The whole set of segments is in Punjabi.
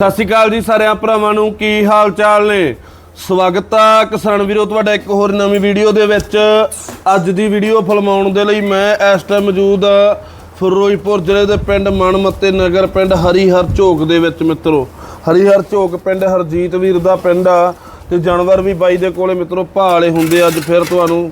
ਸਤਿ ਸ਼੍ਰੀ ਅਕਾਲ ਜੀ ਸਾਰਿਆਂ ਭਰਾਵਾਂ ਨੂੰ, ਕੀ ਹਾਲ ਚਾਲ ਨੇ? ਸਵਾਗਤ ਆ ਕਿਸਾਨ ਵੀਰੋ, ਤੁਹਾਡਾ ਇੱਕ ਹੋਰ ਨਵੀਂ ਵੀਡੀਓ ਦੇ ਵਿੱਚ। ਅੱਜ ਦੀ ਵੀਡੀਓ ਫਿਲਮਾਉਣ ਦੇ ਲਈ ਮੈਂ ਇਸ ਟਾਈਮ ਮੌਜੂਦ ਆ ਫਿਰੋਜ਼ਪੁਰ ਜ਼ਿਲ੍ਹੇ ਦੇ ਪਿੰਡ ਮਨਮੱਤੇ ਨਗਰ, ਪਿੰਡ ਹਰੀਹਰ ਝੋਕ ਦੇ ਵਿੱਚ ਮਿੱਤਰੋ। ਹਰੀਹਰ ਝੋਕ ਪਿੰਡ ਹਰਜੀਤ ਵੀਰ ਦਾ ਪਿੰਡ ਆ ਤੇ ਜਾਨਵਰ ਵੀ ਬਾਈ ਦੇ ਕੋਲੇ ਮਿੱਤਰੋ ਭਾਲੇ ਹੁੰਦੇ ਆ। ਅੱਜ ਫਿਰ ਤੁਹਾਨੂੰ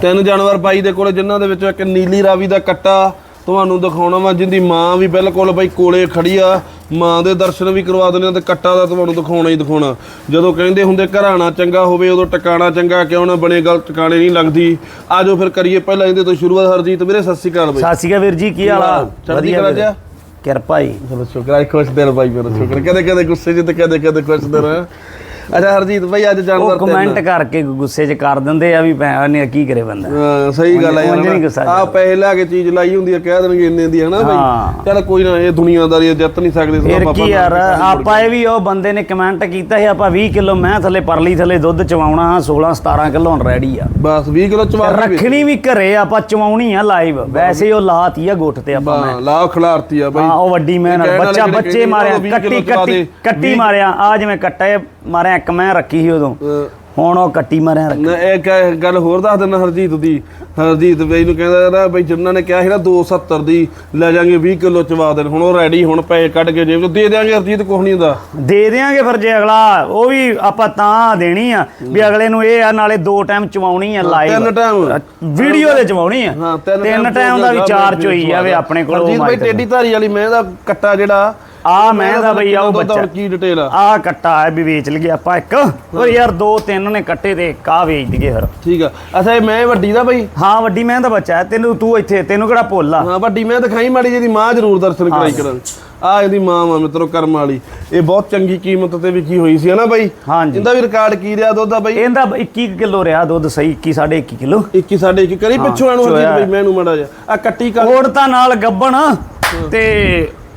ਤਿੰਨ ਜਾਨਵਰ ਬਾਈ ਦੇ ਕੋਲੇ, ਜਿਨ੍ਹਾਂ ਦੇ ਵਿੱਚੋਂ ਇੱਕ ਨੀਲੀ ਰਾਵੀ ਦਾ ਕੱਟਾ ਤੁਹਾਨੂੰ ਦਿਖਾਉਣਾ ਵਾ ਜਿੰਦੀ ਮਾਂ ਵੀ ਬਿਲਕੁਲ ਬਾਈ ਕੋਲੇ ਖੜੀ ਆ। ਮਾਂ ਦੇ ਦਰਸ਼ਨ ਵੀ ਕਰਵਾ ਦਿੰਦੇ ਆ ਤੇ ਕੱਟਾ ਦਾ ਤੁਹਾਨੂੰ ਦਿਖਾਉਣਾ ਹੀ ਦਿਖਾਉਣਾ। ਜਦੋਂ ਕਹਿੰਦੇ ਹੁੰਦੇ ਘਰਾਣਾ ਚੰਗਾ ਹੋਵੇ ਉਦੋਂ ਟਿਕਾਣਾ ਚੰਗਾ ਕਿਉਂ ਨਾ ਬਣੇ ਗੱਲ ਟਿਕਾਣੇ ਨਹੀਂ ਲੱਗਦੀ। ਆਜੋ ਫਿਰ ਕਰੀਏ ਪਹਿਲਾਂ ਇਹਦੇ ਤੋਂ ਸ਼ੁਰੂਆਤ ਹਰਜੀਤ ਵੀਰੇ ਸਤਿ ਸ਼੍ਰੀ ਅਕਾਲ ਬਾਈ। ਸਤਿ ਸ਼੍ਰੀ ਅਕਾਲ ਵੀਰ ਜੀ ਕੀ ਹਾਲ ਆ? ਵੀਰ। ਜੀ? ਕਿਰਪਾ ਜੀ। ਚਲੋ ਸ਼ੁਕਰ ਹੈ ਖੁਸ਼ ਦਿਨ ਬਾਈ ਮੇਰਾ ਸ਼ੁਕਰ। ਕਦੇ ਕਦੇ ਗੁੱਸੇ 'ਚ ਤੇ ਕਦੇ ਕਦੇ ਖੁਸ਼ ਦਿਨ ਅੱਛਾ ਹਰਜੀਤ ਬਾਈ ਅੱਜ ਉਹ ਜਾਨਵਰ ਕਮੈਂਟ ਕਰਕੇ ਗੁੱਸੇ 'ਚ ਕਰ ਦਿੰਦੇ ਆ ਵੀ ਭੈਣ ਨੇ ਕੀ ਕਰੇ ਬੰਦਾ। ਹਾਂ ਸਹੀ ਗੱਲ ਹੈ ਉਂਝ ਨਹੀਂ ਗੁੱਸਾ ਯਾਰ ਆ ਪੈਸੇ ਲੈ ਕੇ ਚੀਜ਼ ਲਾਈ ਹੁੰਦੀ ਹੈ ਕਹਿ ਦੇਣਗੇ ਇੰਨੇ ਦੀ ਹੈ ਨਾ ਹਾਂ। ਚੱਲ ਕੋਈ ਨਾ ਇਹ ਦੁਨੀਆਦਾਰੀ ਜਿੱਤ ਨਹੀਂ ਸਕਦੇ ਫਿਰ ਆਪਾਂ ਕੀ ਯਾਰ ਆਪਾਂ ਇਹ ਵੀ ਉਹ ਬੰਦੇ ਨੇ ਕਮੈਂਟ ਕੀਤਾ ਸੀ ਆਪਾਂ 20 ਕਿਲੋ ਮੈਂ ਥੱਲੇ ਪਰਲੀ ਥੱਲੇ ਦੁੱਧ ਚਵਾਉਣਾ 16 17 ਕਿਲੋ ਹੁਣ ਰੈਡੀ ਆ। ਬਸ 20 ਕਿਲੋ ਚਵਾ ਕੇ ਰੱਖਣੀ ਵੀ ਘਰੇ ਆਪਾਂ ਚਵਾਉਣੀ ਆ ਲਾਈਵ ਵੈਸੇ ਉਹ ਲਾਤੀ ਆ ਗੁੱਟ ਤੇ ਆਪਾਂ ਹਾਂ ਲਾ ਖਿਲਾਰਤੀ ਆ ਬਾਈ। ਹਾਂ ਉਹ ਵੱਡੀ ਮੈਂ ਨਾਲ। ਕਹਿਣ ਵਾਲੇ ਬੱਚਾ ਜਿਹੜੇ ਬੱਚੇ ਕਹਿੰਦੇ ਮਾਰਿਆ ਉਹ 20 ਕੱਟੀ ਕਿਲੋ ਕੱਟੀ ਦੇ। ਕੱਟੀ ਮਾਰਿਆ। ਆ ਜਿਵੇਂ ਕੱਟੇ ਮਾਰਿਆ ਇੱਕ ਮੈਂ ਰੱਖੀ ਸੀ ਉਦੋਂ। ਹੁਣ ਉਹ ਕੱਟੀ ਮਾਰਿਆ ਰੱਖ- ਨਾ ਇਹ ਗੱਲ ਹੋਰ ਦੱਸ ਦਿੰਦਾ ਹਰਜੀਤ ਦੀ। ਹਰਜੀਤ ਬਈ ਨੂੰ ਕਹਿੰਦਾ ਨਾ ਬਈ ਜਿੰਨਾਂ ਨੇ ਕਿਹਾ ਸੀ ਨਾ 270 ਦੀ ਲੈ ਜਾਾਂਗੇ 20 ਕਿਲੋ ਚਵਾ ਦੇਣ। ਹੁਣ ਉਹ ਰੈਡੀ ਹੁਣ ਪੈਸੇ ਕੱਢ ਕੇ ਜੇਬ ਚੋਂ ਦੇ ਦਿਆਂਗੇ ਹਰਜੀਤ ਕੁਛ ਨਹੀਂ ਹੁੰਦਾ। ਦੇ ਦਿਆਂਗੇ ਫਿਰ ਜੇ ਅਗਲਾ ਉਹ ਵੀ ਆਪਾਂ ਤਾਂ ਦੇਣੀ ਆ ਵੀ ਅਗਲੇ ਨੂੰ ਇਹ ਆ ਨਾਲੇ ਦੋ ਟਾਈਮ ਚਵਾਉਣੀ ਆ ਲਾਈਵ ਤਿੰਨ ਟਾਈਮ ਵੀਡੀਓ ਦੇ ਚਵਾਉਣੀ ਆ। ਹਾਂ ਤਿੰਨ ਟਾਈਮ ਦਾ ਵਿਚਾਰ ਹੋਈ ਜਾਵੇ ਆਪਣੇ ਕੋਲ ਹਰਜੀਤ ਬਈ ਟੇਡੀ ਧਾਰੀ ਵਾਲੀ ਮੈਂ ਦਾ ਕੱਟਾ ਜਿਹੜਾ ਆ ਮੈਂ ਦਾ ਬਈ ਦੁੱਧ ਦਾ ਬੱਚਾ। ਕੀ ਡਿਟੇਲ ਆ। ਆ ਕੱਟਾ ਹੈ ਵੀ ਵੇਚ ਲਈਏ ਆਪਾਂ ਇੱਕ। ਉਹ ਯਾਰ ਦੋ ਤਿੰਨ ਨੇ ਕੱਟੇ ਤੇ ਇੱਕ ਵੇਚ ਦਈਏ ਫਿਰ। ਠੀਕ ਆ। ਅੱਛਾ ਇਹ ਮੈਂ ਵੱਡੀ ਦਾ ਬਈ? ਹਾਂ ਵੱਡੀ ਮੈਂ ਦਾ ਬੱਚਾ। ਹੈ ਤੈਨੂੰ ਤੂੰ ਇੱਥੇ ਤੈਨੂੰ ਕਿਹੜਾ ਭੁੱਲ ਆ? ਹਾਂ ਵੱਡੀ ਮੈਂ ਦਿਖਾਈ ਮਾੜੀ ਜਿਹੀ ਮਾਂ ਜ਼ਰੂਰ ਦਰਸ਼ਨ ਕਰਾਈ ਕਰਾਂ ਆ ਇਹਦੀ ਮਾਂ ਵਾ ਮਿੱਤਰੋ ਕਰਮ ਵਾਲੀ। ਇਹ ਬਹੁਤ ਚੰਗੀ ਕੀਮਤ ਤੇ ਵਿਕੀ ਹੋਈ ਸੀ ਹਨਾ ਬਾਈ? ਹਾਂਜੀ। ਇਹਦਾ ਵੀ ਰਿਕਾਰਡ ਕੀ ਰਿਹਾ ਦੁੱਧ ਦਾ ਬਾਈ? ਇਹਦਾ 21 ਕਿਲੋ ਰਿਹਾ ਦੁੱਧ ਸਹੀ 21 21 ਕਿਲੋ। 21 ਸਾਡੇ 21 ਕਰੀ ਪਿੱਛੋਂ ਆਣੂ ਹਰਜੀਤ। ਬਾਈ ਮੈਨੂੰ ਮੜਾ ਜਾ ਆ ਕੱਟੀ ਕਰ। ਕੋੜ ਤਾਂ ਨਾਲ ਗੱਬਣ ਤੇ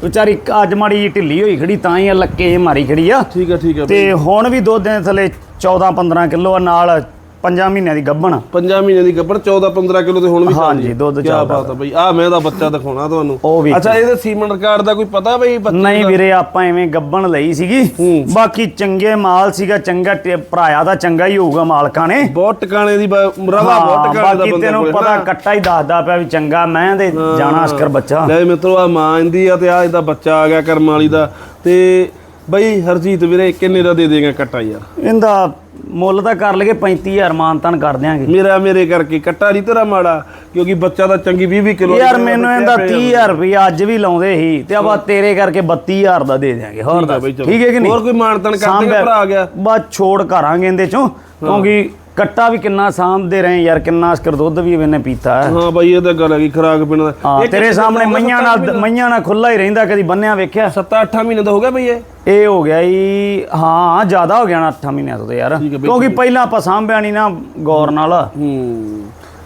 ਵਿਚਾਰੀ ਅੱਜ ਮਾੜੀ ਜਿਹੀ ਢਿੱਲੀ ਹੋਈ ਖੜੀ ਤਾਂ ਹੀ ਆ ਲੱਕੇ ਮਾਰੀ ਖੜੀ ਆ। ਠੀਕ ਆ ਠੀਕ ਆ ਤੇ ਹੁਣ ਵੀ ਦੁੱਧ ਦੇ ਥੱਲੇ 14 15 ਕਿਲੋ ਆ ਨਾਲ 5 ਮਹੀਨਿਆਂ ਦੀ ਗੱਬਣ ਪੰਜਾਂ ਮਹੀਨੇ ਦੀ ਗੱਭਣ 14 15 ਕਿਲੋ ਤੇ ਹੁਣ ਵੀ ਹਾਂਜੀ, ਚੱਲਦੀ। ਦੁੱਧ ਕਿਆ ਚੱਲਦਾ। ਬਾਤ ਆ ਬਈ। ਆ ਮੈਂ ਦਾ ਬੱਚਾ ਦਿਖਾਉਣਾ ਤੁਹਾਨੂੰ। ਉਹ ਵੀ ਅੱਛਾ ਇਹਦੇ ਸੀਮਨ ਰਿਕਾਰਡ ਦਾ ਕੋਈ ਪਤਾ ਬਈ ਬੱਚੇ ਨਹੀਂ ਵੀਰੇ ਆਪਾਂ ਐਵੇਂ ਗੱਬਣ ਲਈ ਸੀਗੀ। ਹੂੰ। ਬਾਕੀ ਚੰਗੇ ਮਾਲ ਸੀਗਾ ਚੰਗਾ ਟੇ- ਭਰਾਇਆ ਦਾ ਚੰਗਾ ਹੀ ਹੋਊਗਾ ਮਾਲਕਾਂ ਨੇ। ਬਹੁਤ ਟਿਕਾਣੇ ਦੀ ਬ- ਰਵਾ ਹਾਂ, ਬਹੁਤ ਟਿਕਾਣੇ ਦਾ ਬਾਕੀ ਬੰਦਾ ਤੈਨੂੰ ਕੋਲੇ ਪਤਾ ਨਾ। ਕੱਟਾ ਹੀ ਦੱਸਦਾ ਪਿਆ ਵੀ ਚੰਗਾ ਮੈਂ ਦੇ ਜਾਣਾ ਅਸਕਰ ਬੱਚਾ। ਲੈ ਮਿੱਤਰੋ ਆ ਮਾਂ ਇੰਦੀ ਆ ਤੇ ਆ ਇਹਦਾ ਬੱਚਾ ਆ ਗਿਆ ਕਰਮ ਵਾਲੀ ਦਾ। ਤੇ ਬਈ ਹਰਜੀਤ ਵੀਰੇ ਕਿੰਨੇ ਦਾ ਦੇ ਦੇਗਾ ਕੱਟਾ ਯਾਰ? ਇਹਦਾ ਮੁੱਲ ਤਾਂ ਕਰ ਲਗੇ 35000 ਮਾਨਤਨ ਕਰ ਦਿਆਂਗੇ। ਮੇਰਾ ਮੇਰੇ ਕਰਕੇ ਕੱਟਾ ਨਹੀਂ ਤੇਰਾ ਮਾੜਾ ਕਿਉਂਕਿ ਬੱਚਾ ਤਾਂ ਚੰਗੀ 20 20 ਕਿਲੋ ਯਾਰ ਮੈਨੂੰ ਇਹਦਾ 30000 ਰੁਪਏ ਅੱਜ ਵੀ ਲਾਉਂਦੇ ਸੀ ਤੇ ਆਪਾਂ ਤੇਰੇ ਕਰਕੇ 32000 ਦਾ ਦੇ ਦਿਆਂਗੇ ਹੋਰ। ਠੀਕ ਹੈ ਕਿ ਨਹੀਂ? ਹੋਰ ਕੋਈ ਮਾਨਤਨ ਕਰ ਦੇਗਾ ਭਰਾ ਆ ਗਿਆ। ਬਸ ਛੋੜ ਕਰਾਂਗੇ ਇਹਦੇ ਚੋਂ ਕਿਉਂਕਿ ਕੱਟਾ ਵੀ ਕਿੰਨਾ ਸਾਂਭਦੇ ਰਹੇ ਯਾਰ ਕਿੰਨਾ ਅਸਕਰ ਦੁੱਧ ਵੀ ਇਹਨੇ ਪੀਤਾ ਹੈ। ਹਾਂ ਬਾਈ ਇਹ ਤਾਂ ਗੱਲ ਹੈਗੀ ਖਰਾਕ ਪੀਣ ਦਾ। ਹਾਂ ਤੇਰੇ ਸਾਹਮਣੇ ਮਈਆਂ ਨਾਲ ਮਈਆਂ ਨਾਲ ਖੁੱਲਾ ਹੀ ਰਹਿੰਦਾ ਕਦੀ ਬੰਨਿਆ ਵੇਖਿਆ? 7-8 ਮਹੀਨੇ ਦਾ ਹੋ ਗਿਆ ਬਈ ਇਹ। ਇਹ ਹੋ ਗਿਆ ਹੀ ਹਾਂ ਜ਼ਿਆਦਾ ਹੋ ਗਿਆ ਨਾ 8 ਮਹੀਨਿਆਂ ਤੋਂ ਯਾਰ। ਹੈ ਕਿਉਂਕਿ ਪਹਿਲਾਂ ਆਪਾਂ ਸਾਂਭਿਆ ਨਹੀਂ ਨਾ ਗੌਰ ਨਾਲ। ਹੂੰ।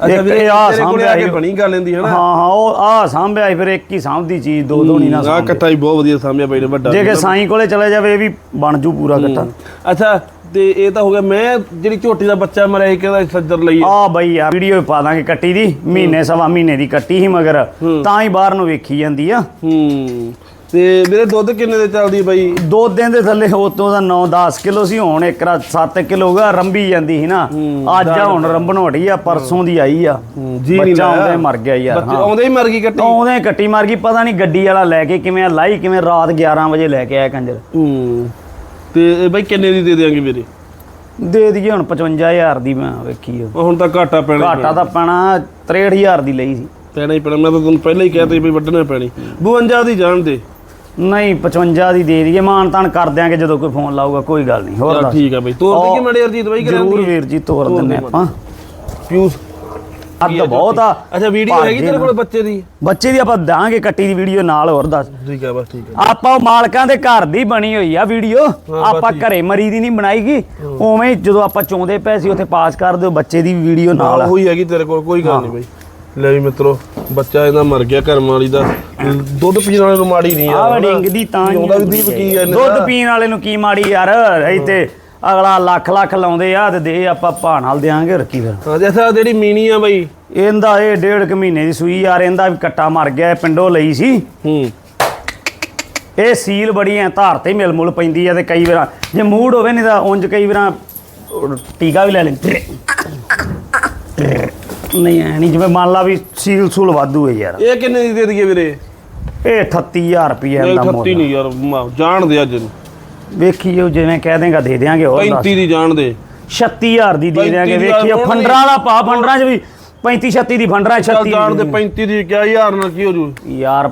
ਅੱਛਾ ਵੀਰੇ ਸਾਂਭਿਆ ਆ ਕੇ ਸੀ। ਬਣੀ ਗੱਲ ਇਹਦੀ ਹਨਾ? ਹਾਂ ਹਾਂ ਉਹ ਆ ਸਾਂਭਿਆ ਸੀ, ਫਿਰ ਇੱਕ ਹੀ ਸਾਂਭਦੀ ਚੀਜ਼ ਦੋ ਦੋ ਨਹੀਂ ਨਾ ਆ। ਕੱਟਾ ਹੀ ਬਹੁਤ ਵਧੀਆ ਸਾਂਭਿਆ ਬਾਈ ਨੇ ਵੱਡਾ ਜੇ ਕਿ ਸਾਈਂ ਕੋਲੇ ਚਲੇ ਜਾਵੇ ਇਹ ਵੀ ਬਣ ਜੂ ਪੂਰਾ ਕੱਟਾ। ਅੱਛਾ ਤੇ ਇਹ ਤਾਂ ਹੋ ਗਿਆ ਮੈਂ ਜਿਹੜੀ ਝੋਟੀ ਦਾ ਬੱਚਾ ਮਰਿਆ ਸੀ ਕਹਿੰਦਾ ਸੱਜਰ ਲਈ ਹੈ। ਆ ਬਈ ਯਾਰ ਵੀਡੀਓ ਪਾ ਦਾਂਗੇ ਕੱਟੀ ਦੀ ਮਹੀਨੇ ਸਵਾ ਮਹੀਨੇ ਦੀ ਕੱਟੀ ਸੀ ਮਗਰ ਤਾਂ ਹੀ ਬਾਹਰ ਨੂੰ ਵੇਖੀ ਜਾਂਦੀ ਆ। ਹੂੰ। ਤੇ ਮੇਰੇ ਦੁੱਧ ਕਿੰਨੇ ਦੇ ਚੱਲਦੀ ਬਾਈ? ਦੋ ਦਿਨ ਦੇ ਥੱਲੇ ਉਤੋਂ ਦਾ 9-10 ਕਿਲੋ ਸੀ ਹੁਣ ਇੱਕ ਰਾ 7 ਕਿਲੋ ਹੋਗਾ ਰੰਬੀ ਜਾਂਦੀ ਸੀ ਨਾ। ਅੱਜ ਆ ਹੁਣ ਰੰਬਣ ਹਟੀ ਆ ਪਰਸੋਂ ਦੀ ਆਈ ਆ। ਜੀ ਨਹੀਂ ਬੱਚਾ। ਆਉਂਦੇ ਮਰ ਗਿਆ ਯਾਰ ਬੱਚੇ ਆਉਂਦੇ ਹੀ ਮਰ ਗਈ ਕੱਟੀ। ਆਉਂਦੇ ਕੱਟੀ ਮਾਰ ਗਈ ਪਤਾ ਨਹੀਂ ਗੱਡੀ ਵਾਲਾ ਲੈ ਕੇ ਕਿਵੇਂ ਲਾਈ ਕਿਵੇਂ ਰਾਤ 11 ਵਜੇ ਲੈ ਕੇ ਆਇਆ ਕੰਜਰ। ਹੂੰ। ਤੇ ਇਹ ਬਾਈ ਕਿੰਨੇ ਦੀ ਦੇ ਦਿਆਂਗੇ ਮੇਰੇ ਦੇ ਦਈਏ ਹੁਣ 55000 ਦੀ ਮੈਂ ਵੇਖੀ ਉਹ। ਹੁਣ ਤਾਂ ਘਾਟਾ ਪੈਣਾ ਘਾਟਾ ਤਾਂ ਪੈਣਾ 63000 ਦੀ ਲਈ ਸੀ। ਪੈਣਾ ਹੀ ਪੈਣਾ ਮੈਂ ਤਾਂ ਤੁਹਾਨੂੰ ਪਹਿਲਾਂ ਹੀ ਕਹਿ ਤਾ ਸੀ ਬਈ ਵੱਢਣਾ ਪੈਣੀ। 52 ਦੀ ਜਾਣ ਦੇ। ਨਹੀਂ 55 ਦੀ ਦੇ ਦਈਏ ਮਾਨ ਤਾਨ ਕਰ ਦਿਆਂਗੇ ਜਦੋਂ ਕੋਈ ਫੋਨ ਲਾਊਗਾ ਕੋਈ ਗੱਲ ਨਹੀਂ ਹੋਰ ਠੀਕ ਆ ਬਈ ਤੋਰ ਦੇ ਕਿ ਮੜੇ ਅਰਜੀਤ ਬਾਈ ਜ਼ਰੂਰ ਵੀਰ ਜੀ ਤੋਰ ਦਿੰਨੇ ਆਪਾਂ। ਪਿਊਸ ਅੱਧ ਬਹੁਤ ਆ। ਅੱਛਾ ਵੀਡੀਓ ਹੈਗੀ ਤੇਰੇ ਕੋਲ ਬੱਚੇ ਦੀ? ਬੱਚੇ ਦੀ ਆਪਾਂ ਦਾਂਗੇ ਕੱਟੀ ਦੀ ਵੀਡੀਓ ਨਾਲ ਹੋਰ ਦੱਸ। ਠੀਕ ਆ ਬਸ ਠੀਕ ਆ। ਆਪਾਂ ਉਹ ਮਾਲਕਾਂ ਦੇ ਘਰ ਦੀ ਬਣੀ ਹੋਈ ਆ ਵੀਡੀਓ। ਆਪਾਂ ਘਰੇ ਮਰੀ ਦੀ ਨਹੀਂ ਬਣਾਈਗੀ। ਉਵੇਂ ਜਦੋਂ ਆਪਾਂ ਚਾਉਂਦੇ ਪਏ ਸੀ ਉੱਥੇ ਪਾਸ ਕਰ ਦਿਓ ਬੱਚੇ ਦੀ ਵੀਡੀਓ ਨਾਲ। ਆ। ਉਹੀ ਹੈਗੀ ਤੇਰੇ ਕੋਲ ਕੋਈ ਗੱਲ ਨਹੀਂ ਬਈ। ਲੈ ਵੀ ਮਿੱਤਰੋ ਬੱਚਾ ਇਹਦਾ ਮਰ ਗਿਆ ਕਰਮ ਵਾਲੀ ਦਾ। ਦੁੱਧ ਪੀਣ ਵਾਲੇ ਨੂੰ ਮਾੜੀ ਨਹੀਂ ਆਹ ਯਾਰ ਡਿੰਗ ਦੀ ਤਾਂ ਹੈ ਦੁੱਧ ਪੀਣ ਵਾਲੇ ਨੂੰ ਕੀ ਮਾੜੀ ਯਾਰ ਇੱਥੇ ਅਗਲਾ ਲੱਖ ਲੱਖ ਲਾਉਂਦੇ ਆ ਤੇ ਦੇ ਆਪਾਂ ਭਾ ਨਾਲ ਦੇਾਂਗੇ ਰੱਖੀ ਫਿਰ। ਹਾਂ ਜਿਹੜੀ ਮੀਨੀ ਆ ਬਈ। ਇਹਦਾ ਇਹ ਡੇਢ ਕੁ ਮਹੀਨੇ ਦੀ ਸੂਈ ਯਾਰ ਇਹਦਾ ਵੀ ਕੱਟਾ ਮਰ ਗਿਆ ਇਹ ਪਿੰਡੋਂ ਲਈ ਸੀ। ਹੂੰ। ਇਹ ਸੀਲ ਬੜੀ ਐ ਧਾਰ ਤੇ ਮਿਲ ਮੁਲ ਪੈਂਦੀ ਆ ਤੇ ਕਈ ਵਾਰ ਜੇ ਮੂਡ ਹੋਵੇ ਨਹੀਂ ਤਾਂ ਉਂਝ ਕਈ ਵਾਰ ਟੀਕਾ ਵੀ ਲੈ ਲੈਂਦੇ। ਨਹੀਂ ਐ ਨਹੀਂ ਜਿਵੇਂ ਮੰਨ ਲਾ ਵੀ ਸੀਲ ਸੂਲ ਵਾਧੂ ਹੈ ਯਾਰ। ਇਹ ਕਿੰਨੇ ਦੀ ਦੇ ਦਈਏ ਵੀਰੇ? ਇਹ 38000 ਰੁਪਏ ਦਾ 38 ਮੁੱਲ। ਨਹੀਂ ਯਾਰ ਜਾਣ ਦੇ ਅੱਜ ਨੂੰ। ਵੇਖੀ ਜੋ ਜਿਵੇਂ ਕਹਿ ਦੇਗਾ ਦੇ ਦਿਆਂਗੇ ਹੋਰ 35 ਦੀ ਜਾਣ ਦੇ। 36000 ਦੀ ਦੇ ਦਿਆਂਗੇ 35 ਵੇਖੀਏ ਹੋਣਗੇ। ਫੰਡਰਾਂ ਦਾ ਭਾ ਫੰਡਰਾਂ 'ਚ ਵੀ 35 36 ਦੀ ਫੰਡਰਾਂ 'ਚ ਚੱਲ 36 ਜਾਣ ਦੇ ਦੀ 35 ਦੀ ਕਿਆ ਯਾਰ ਨਾਲ ਕੀ ਹੋ ਜੂ? ਯਾਰ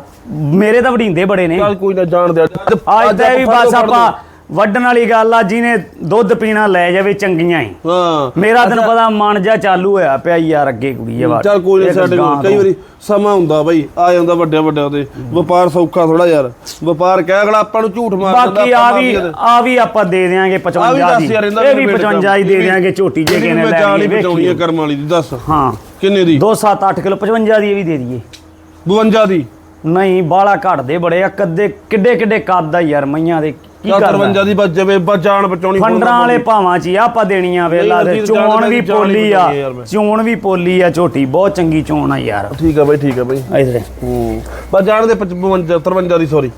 ਮੇਰੇ ਤਾਂ ਵਢੀਂਦੇ ਬੜੇ ਨੇ। ਚੱਲ ਕੋਈ ਨਾ ਜਾਣ ਦੇ। ਅੱਜ ਤਾਂ ਵੀ ਬਸ। ਆਪਾਂ ਵੱਢਣ ਵਾਲੀ ਗੱਲ ਆ ਜਿਹਨੇ ਦੁੱਧ ਪੀਣਾ ਲੈ ਜਾਵੇ ਚੰਗੀਆਂ ਹੀ। ਹਾਂ। ਮੇਰਾ ਤੈਨੂੰ ਪਤਾ ਮਨ ਜਾ ਚਾਲੂ ਹੋਇਆ ਪਿਆ ਯਾਰ ਅੱਗੇ ਕੁੜੀ ਇਹ ਚੱਲ ਕੋਈ ਨਹੀਂ ਸਾਡੇ ਕੋਲ ਕਈ। ਵਾਰੀ ਸਮਾਂ ਹੁੰਦਾ ਬਈ ਆ ਜਾਂਦਾ ਵੱਡਿਆਂ ਵੱਡਿਆਂ ਤੇ। ਵਪਾਰ ਸੌਖਾ ਥੋੜਾ ਯਾਰ। ਵਪਾਰ ਕਹਿ ਅਗਲਾ ਆਪਾਂ ਨੂੰ ਝੂਠ ਮਾਰ ਦਿੰਦਾ ਬਾਕੀ ਆ ਵੀ। ਆ ਵੀ ਆਪਾਂ ਦੇ ਵੀ 55 ਦੱਸ ਦੀ ਇਹ ਵੀ ਮੈਨੂੰ 55 ਹੀ ਦੇ ਦਿਆਂਗੇ ਝੋਟੀ ਜੇ ਇਹਦੀ ਕਿਸੇ ਨੇ ਮੈਂ ਲੈ ਲਈ ਬਚਾਉਣੀ ਹੈ ਕਰਮ ਵਾਲੀ ਦੀ ਦੱਸ। ਹਾਂ। ਕਿੰਨੇ ਦੀ? 2 7 8 ਕਿਲੋ 55 ਦੀ ਇਹ ਵੀ ਦੇ ਦਈਏ। 52 ਦੀ? ਨਹੀਂ ਬਾਲਾ ਘਟਦੇ ਬੜੇ ਆ ਕੱਦੇ ਕਿੱਡੇ ਕਿੱਡੇ ਕੱਦ ਆ ਯਾਰ ਮਈਆਂ ਦੇ। ਕੀ ਜਾਂ ਕਰਦਾ 53 ਦੀ ਬਚ ਜਾਵੇ ਬਸ ਜਾਨ ਬਚਾਉਣੀ ਫੰਡਰਾਂ ਵਾਲੇ ਭਾਵਾਂ ਚ ਹੀ ਆ ਆਪਾਂ ਦੇਣੀਆਂ ਵੇਲਾ ਨਹੀਂ, ਅਸੀਂ ਚੋਣ ਜਾਣ ਵੀ ਜਾਣ ਪੋਲੀ ਆ ਬਚਾਉਣੀ ਯਾਰ ਮੈਂ। ਚੋਣ ਵੀ ਪੋਲੀ ਆ ਝੋਟੀ ਬਹੁਤ ਚੰਗੀ ਚੋਣ ਆ ਯਾਰ। ਠੀਕ ਆ ਬਈ ਠੀਕ ਆ ਬਈ। ਇਧਰੇ। ਹੂੰ। ਬਸ ਜਾਣ ਦੇ 55 53 ਦੀ ਸੌਰੀ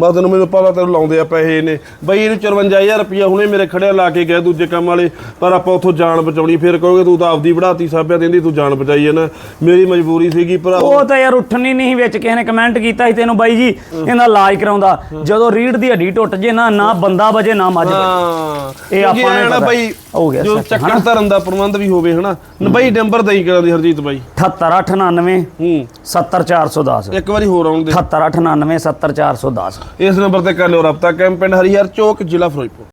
ਬਸ ਤੈਨੂੰ ਮੈਨੂੰ ਪਤਾ ਤੈਨੂੰ ਲਾਉਂਦੇ ਆ ਪੈਸੇ ਨੇ ਬਈ ਇਹਨੂੰ 54000 ਰੁਪਇਆ ਹੁਣੇ ਮੇਰੇ ਖੜਿਆ ਲਾ ਕੇ ਗਏ ਦੂਜੇ ਕੰਮ ਵਾਲੇ ਪਰ ਆਪਾਂ ਉੱਥੋਂ ਜਾਨ ਬਚਾਉਣੀ। ਫਿਰ ਕਹੋਗੇ ਤੂੰ ਤਾਂ ਆਪਦੀ ਵਧਾਤੀ ਸਾਬਿਆ ਦਿੰਦੀ ਤੂੰ ਜਾਨ ਬਚਾਈ ਹੈ ਨਾ ਮੇਰੀ ਮਜਬੂਰੀ ਸੀਗੀ ਭਰਾ। ਉਹ ਤਾਂ ਯਾਰ ਉੱਠਣੀ ਨਹੀਂ ਵਿੱਚ ਕਿਸੇ ਨੇ ਕਮੈਂਟ ਕੀਤਾ ਸੀ ਤੈਨੂੰ ਬਾਈ ਜੀ ਇਹਦਾ ਇਲਾਜ ਕਰਾਉਂਦਾ। ਜਦੋਂ ਰੀੜ ਦੀ ਹੱਡੀ ਟੁੱਟ ਜੇ ਨਾ ਨਾ ਬੰਦਾ ਵਜੇ ਨਾ ਮੱਝ ਵਜੇ। ਹਾਂ। ਇਹ ਆਪਾਂ ਨੂੰ ਪਤਾ। ਬਈ ਹੋ ਗਿਆ ਜੋ ਚੱਕਰ ਧਰਨ ਦਾ ਪ੍ਰਬੰਧ ਵੀ ਹੋਵੇ ਹਨਾ? ਬਈ ਨੰਬਰ ਦਈ ਕਰਾਂ ਦੀ ਹਰਜੀਤ ਬਾਈ। 78899 ਹੂੰ। 70410 ਇੱਕ ਵਾਰੀ ਹੋਰ ਆਉਣ ਦੇ। 78899 70410 ਇਸ ਨੰਬਰ ਤੇ ਕਰ ਲਿਓ ਰਾਬਤਾ ਕੈਂਪ ਪਿੰਡ ਹਰੀਹਰ ਚੌਕ ਜ਼ਿਲ੍ਹਾ ਫਿਰੋਜ਼ਪੁਰ।